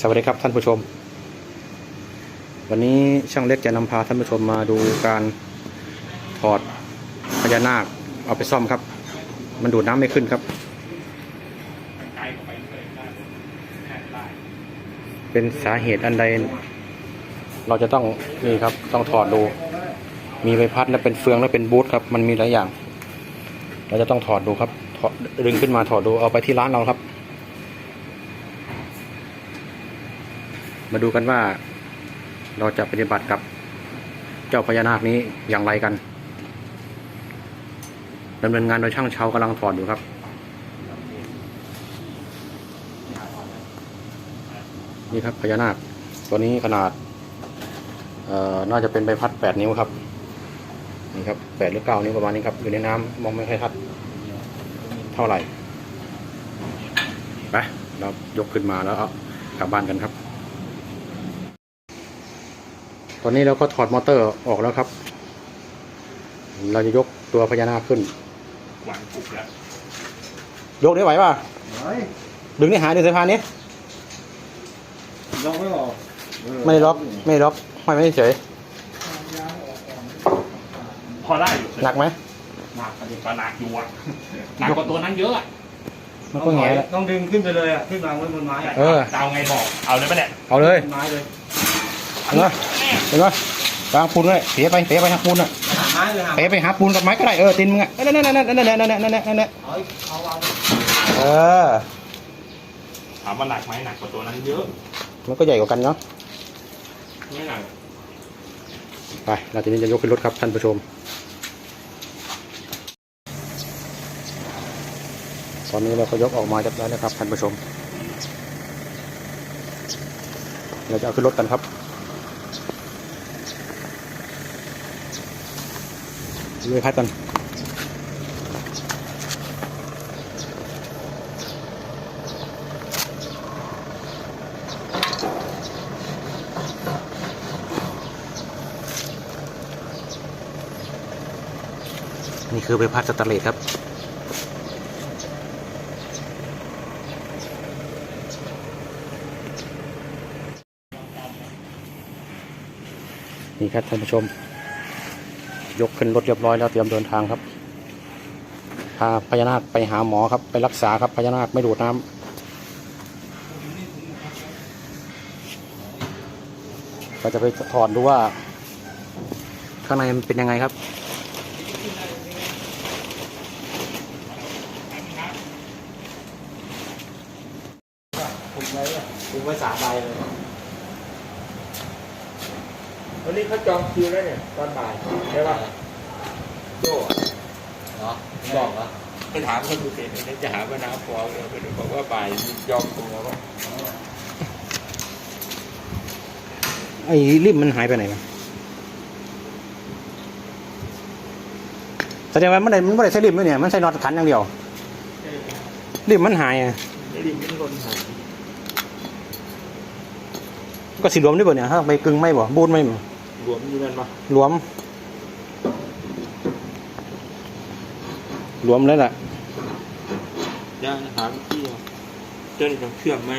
สวัสดีครับท่านผู้ชม วันนี้ช่างเล็กจะนำพาท่านผู้ชมมาดูการถอดพญานาคเอาไปซ่อมครับ มันดูดน้ำไม่ขึ้นครับ เป็นสาเหตุอันใด เราจะต้องนี่ครับต้องถอดดู มีใบพัดและเป็นเฟืองและเป็นบูทครับมันมีหลายอย่าง เราจะต้องถอดดูครับถอดดึงขึ้นมาถอดดูเอาไปที่ร้านเราครับ มาดูกันว่าเราจะปฏิบัติกับเจ้าพญานาคนี้อย่างไรกันดำเนินงานโดยช่างเชากำลังถอดอยู่ครับนี่ครับพญานาคตัวนี้ขนาดเอ่อน่าจะเป็นใบพัดแปดนิ้วครับนี่ครับแปดหรือเก้านิ้วประมาณนี้ครับอยู่ในน้ำมองไม่ค่อยชัดเท่าไหร่ไปเรายกขึ้นมาแล้วเอากลับบ้านกันครับ ตอนนี้เราก็ถอดมอเตอร์ออกแล้วครับ เราจะยกตัวพญานาคขึ้น หวานปุกแล้วยกได้ไหวป่ะเฮ้ยดึงนี่หายดึงสายพานนี้ล็อกไม่ออกไม่ได้ล็อกไม่ได้ล็อกห้อยไม่เฉยพอได้อยู่หนักไหมหนักอันนี้ก็หนักอยู่อะหนักกว่าตัวนั้นเยอะอะมันก็แง่แล้วต้องดึงขึ้นไปเลยอะขึ้นวางไว้บนไม้อะเออจะเอาไงบอกเอาเลยปะเนี่ยเอาเลยบนไม้เลยเห็นไหมเห็นไหมวางปูนเลยเสียไปเสียไปหาปูนอะหาไม้เลยหาเสียไปหาปูนกับไม้ก็ได้เออตินมึงอะนั่นนั่นนั่นนั่นนั่นนั่นนั่นนั่นนั่นนั่นเอาเอาวางเออถามว่าหนักไหมหนักกว่าตัวนั้นเยอะ มันก็ใหญ่กว่ากันเนาะไม่หนักไปเราทีนี้จะยกขึ้นรถครับท่านผู้ชม ตอนนี้เราก็ยกออกมาจากแล้วนะครับท่านผู้ชม เราจะเอาขึ้นรถกันครับ ดูพัดกันนี่คือใบพัดสตนเลสครับ นี่ครับท่านผู้ชม ยกขึ้นรถเรียบร้อยแล้วเตรียมเดินทางครับพาพญานาคไปหาหมอครับ ไปรักษาครับพญานาคไม่ดูดน้ำก็จะไปถอดดูว่า ข้างในมันเป็นยังไงครับผูกไว้อะผูกไว้สามใบเลย วันนี้เขาจองคิวแล้วเนี่ยตอนบ่ายใช่ป่ะโจ้เหรอบอกเหรอไปถามคนดูเสร็จเลยจะหาว่าน้ำฟองเลยไปดูบอกว่าบ่ายยอมตัวว่าไอ้ริมมันหายไปไหนวะแสดงว่ามันได้มันไม่ได้ใช้ริมด้วยเนี่ยมันใช้น็อตขันอย่างเดียวริมมันหายอะไม่ริมไม่ลนหายก็สีรวมด้วยบ่เนี่ยถ้าไปกึ่งไม่บ่บูนไม่บ่ รวมอยู่นั่นปะรวม รวมเลยแหละย่าถามพี่เจ้าจะเชื่อมไหม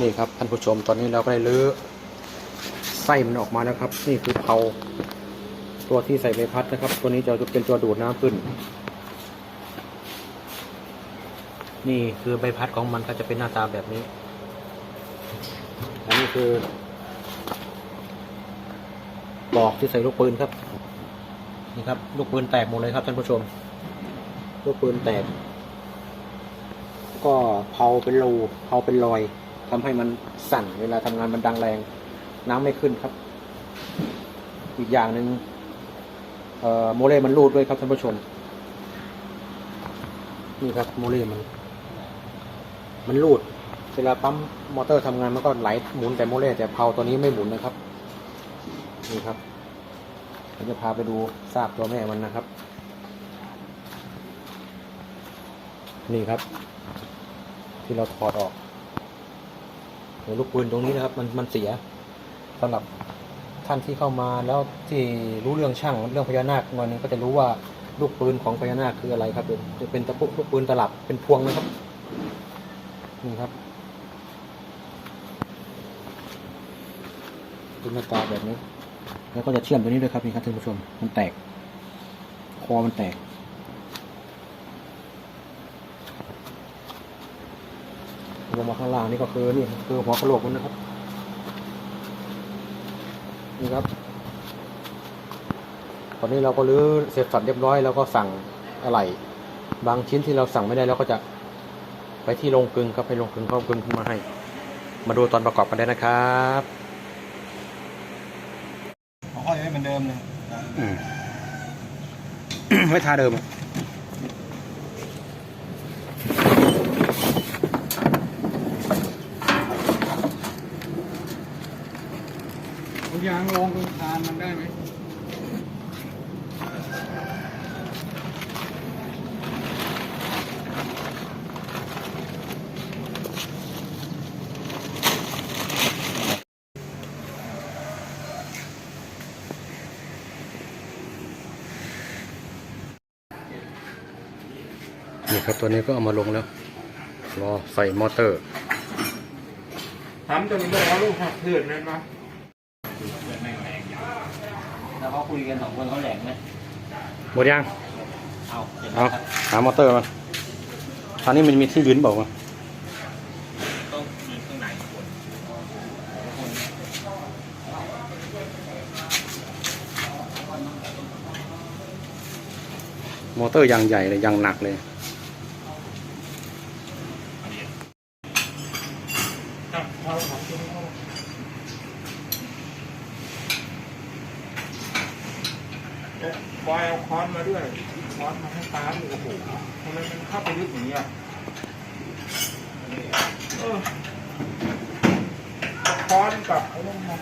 นี่ครับท่านผู้ชมตอนนี้เราก็ได้ลื้อไส้มันออกมาแล้วครับ นี่คือเผาตัวที่ใส่ใบพัดนะครับ ตัวนี้จะเป็นตัวดูดน้ำขึ้น นี่คือใบพัดของมันก็จะเป็นหน้าตาแบบนี้ อันนี้คือปลอกที่ใส่ลูกปืนครับ นี่ครับ ลูกปืนแตกหมดเลยครับท่านผู้ชม ลูกปืนแตก ก็เผาเป็นรูเผาเป็นรอย ทำให้มันสั่นเวลาทำงานมันดังแรง น้ำไม่ขึ้นครับ อีกอย่างหนึ่งโมเลมันรูดด้วยครับท่านผู้ชม นี่ครับโมเลมัน มันรูด เวลาปั๊มมอเตอร์ทำงานมันก็ไหลหมุนแต่โมเลแต่เพาตัวนี้ไม่หมุนนะครับ นี่ครับผมจะพาไปดูซากตัวแม่มันนะครับ นี่ครับ ที่เราถอดออก เดี๋ยวลูกปืนตรงนี้นะครับ มันมันเสียสำหรับท่านที่เข้ามาแล้วที่รู้เรื่องช่างเรื่องพญานาคหน่อยนึงก็จะรู้ว่าลูกปืนของพญานาคคืออะไรครับเป็นจะเป็นตะปุลูกปืนตลับเป็นพวงนะครับนี่ครับดูหน้าตาแบบนี้ แล้วก็จะเชื่อมตัวนี้ด้วยครับนี่ครับท่านผู้ชมมันแตก คอมันแตก ลงมาข้างล่างนี่ก็คือนี่คือหัวกะโหลกมันนะครับนี่ครับ ตอนนี้เราก็รื้อเสร็จสับเรียบร้อยแล้วก็สั่งอะไหล่บางชิ้นที่เราสั่งไม่ได้เราก็จะไปที่โรงกลึงครับไปโรงกลึงเขากลึงขึ้นมาให้ มาดูตอนประกอบกันได้นะครับเขาห้อยไว้เหมือนเดิมเลยอืมไม่ทาเดิมอะ ยางลงตรงคานมันได้ไหมนี่ครับตัวนี้ก็เอามาลงแล้ว รอใส่มอเตอร์ทำจนบอกว่าลูกหักเถื่อนเลยปะ แล้วเขา คุยกันสองคนเขาแหลงไหมหมดยัง เอาเห็นไหมเอาครับหามอเตอร์มันตอนนี้มันมีที่ยืนบอกว่าต้องมีข้างในคนมอเตอร์ยางใหญ่เลยยางหนักเลยอะเอาของตัวนี้เข้ามาเอ๊ะ บอยเอาค้อนมาด้วยค้อนมาให้ตาดูโอ้โหทำไมมันเข้าไปลึกอย่างเนี้ยค้อนกับไอ้นั่นมา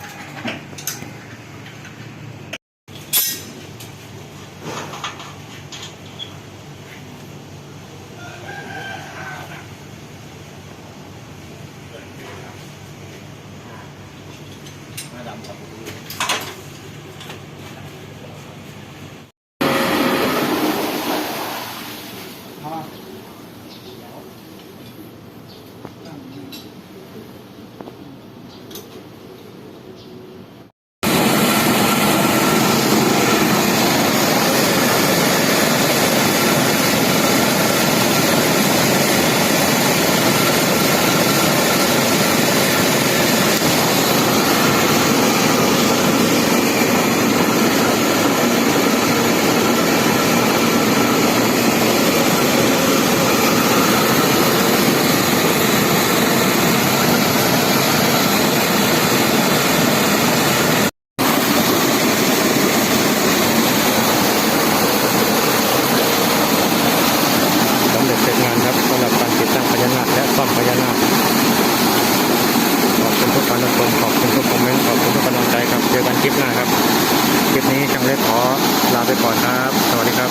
หน้าดำกับ สำเร็จเสร็จงานครับสำหรับการติดตั้งพญานาคและซ่อม พญานาคขอบคุณทุกการรับชมขอบคุณทุกคอมเมนต์ขอบคุณทุกกำลังใจครับเจอกันคลิปหน้าครับคลิปนี้ช่างเล็กขอลาไปก่อนครับ สวัสดีครับ